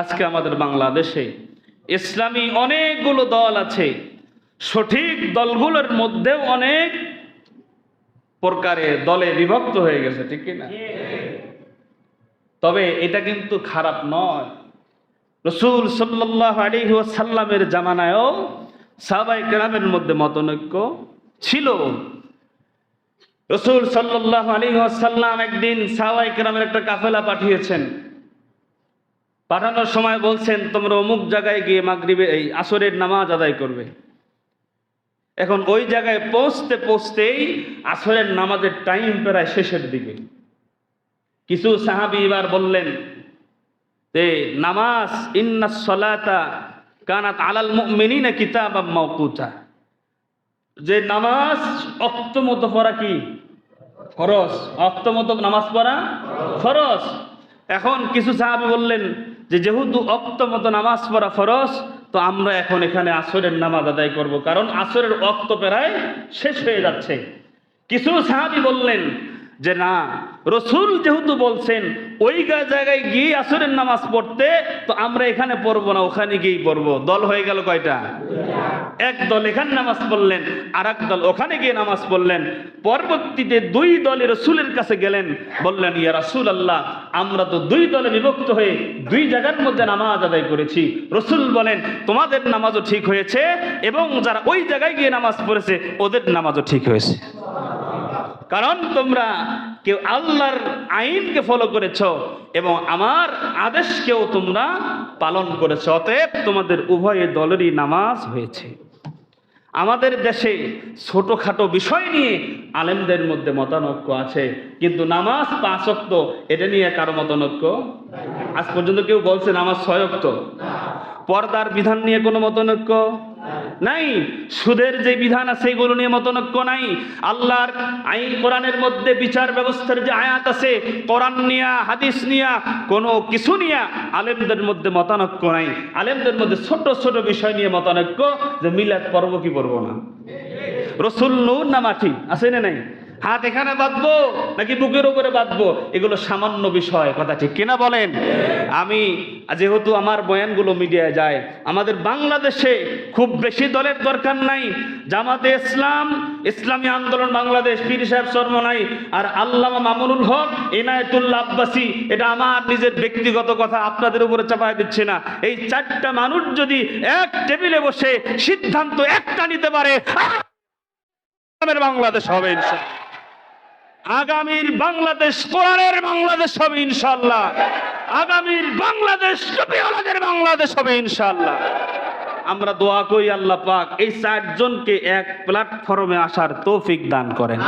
আজকে আমাদের বাংলাদেশে ইসলামী অনেকগুলো দল আছে। সঠিক দলগুলোর মধ্যেও অনেক প্রকারে দলে বিভক্ত হয়ে গেছে, ঠিক না? তবে এটা কিন্তু খারাপ নয়। রসুল সাল্লাহ আলী সাল্লামের জামানায়ও সাবাই কেরামের মধ্যে মতনৈক্য ছিল। রসুল সাল্লাহ আলী সাল্লাম একদিন সাবাই কেরামের একটা কাফেলা পাঠিয়েছেন। পাঠানোর সময় বলছেন, তোমরা অমুক জায়গায় গিয়ে মাগরিবে এই আসরের নামাজ আদায় করবে। এখন ওই জায়গায় পৌঁছতে পৌঁছতেই আসরের নামাজের টাইম প্রায় শেষের দিকে। কিছু সাহাবি এবার বললেন যে, নামাজ ইন্না সলাতা কানাত আলাল মুমিনিনা কিতাবাম মাওকুতা। যে নামাজ অক্ত মতো পড়া কি? ফরজ। অক্ত মতো নামাজ পড়া ফরজ। এখন কিছু সাহাবি বললেন যে যেহেতু অক্ত মতো নামাজ পড়া ফরজ, তো আমরা এখন এখানে আসরের নামাজ আদায় করব। কারণ আসরের অক্ত প্রায় শেষ হয়ে যাচ্ছে। কিছু সাহাবি বললেন যে না, রসুল যেহেতু বলছেন, ওই জায়গায় গিয়ে আসরের নামাজ পড়তে, তো আমরা এখানে পড়ব না, ওখানে গিয়েই পড়ব। দল হয়ে গেল কয়টা? এক দল এখানে নামাজ পড়লেন আর দল ওখানে গিয়ে নামাজ পড়লেন। পরবর্তীতে দুই দলে রসুলের কাছে গেলেন, বললেন, ইয়া রাসূল আল্লাহ আমরা তো দুই দলে বিভক্ত হয়ে দুই জায়গার মধ্যে নামাজ আদায় করেছি। রসুল বলেন, তোমাদের নামাজও ঠিক হয়েছে এবং যারা ওই জায়গায় গিয়ে নামাজ পড়েছে, ওদের নামাজও ঠিক হয়েছে। কারণ তোমরা কেউ আল্লাহর আইনকে ফলো করেছ এবং আমার আদেশকেও তোমরা পালন করেছ, অতএব তোমাদের উভয় দলেরই নামাজ হয়েছে। আমাদের দেশে ছোটোখাটো বিষয় নিয়ে আলেমদের মধ্যে মতানৈক্য আছে, কিন্তু নামাজ পাঁচ অক্ত এটা নিয়ে কারও মতানৈক্য আজ পর্যন্ত কেউ বলছে নামাজ ছয় অক্ত পর্দার বিধান নিয়ে কোনো মতানৈক্য? নাই। সুদের যে বিধান আছে সেগুলো নিয়ে মতনৈক্য নাই। আল্লাহর আইন কোরআনের মধ্যে বিচার ব্যবস্থার যে আয়াত আছে, কোরআন নিয়া, হাদিস নিয়া, কোনো কিছু নিয়া আলেমদের মধ্যে মতানৈক্য নাই। আলেমদের মধ্যে ছোট ছোট বিষয় নিয়ে মতানৈক্য যে মিলাদ পর্ব কি পড়ব না? রসুল নূর না মাটি? আছে না নাই? হাত এখানে বাঁধবো নাকি বুকের উপরে বাঁধবো? এগুলো সামান্য বিষয়, কথা ঠিক কিনা বলেন? আমি যেহেতু আমার বয়ানগুলো মিডিয়ায় যায়, আমাদের বাংলাদেশে খুব বেশি দলের দরকার নাই। জামাতে ইসলাম, ইসলামী আন্দোলন বাংলাদেশ, পীর সাহেব নাই। আর আল্লামা মামুনুল হক, এনায়েতুল্লাহ আব্বাসী, এটা আমার নিজের ব্যক্তিগত কথা, আপনাদের উপরে চাপায় দিচ্ছে না। এই চারটা মানুষ যদি এক টেবিলে বসে সিদ্ধান্ত একটা নিতে পারে বাংলাদেশ হবে ইনশাল্লাহ আগামীর বাংলাদেশ কোরআনের বাংলাদেশ হবে ইনশাল্লাহ আগামীর বাংলাদেশ বাংলাদেশ হবে ইনশাল্লাহ আমরা দোয়া করি আল্লাহ পাক এই চারজনকে এক প্ল্যাটফর্মে আসার তৌফিক দান করেন।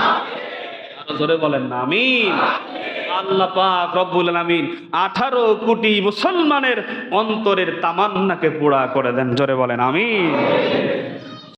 জোরে বলেন আমিন। আল্লাহ পাক রব্বুল আমিন আঠারো কোটি মুসলমানের অন্তরের তামান্নাকে পুরা করে দেন, জোরে বলেন, আমিন।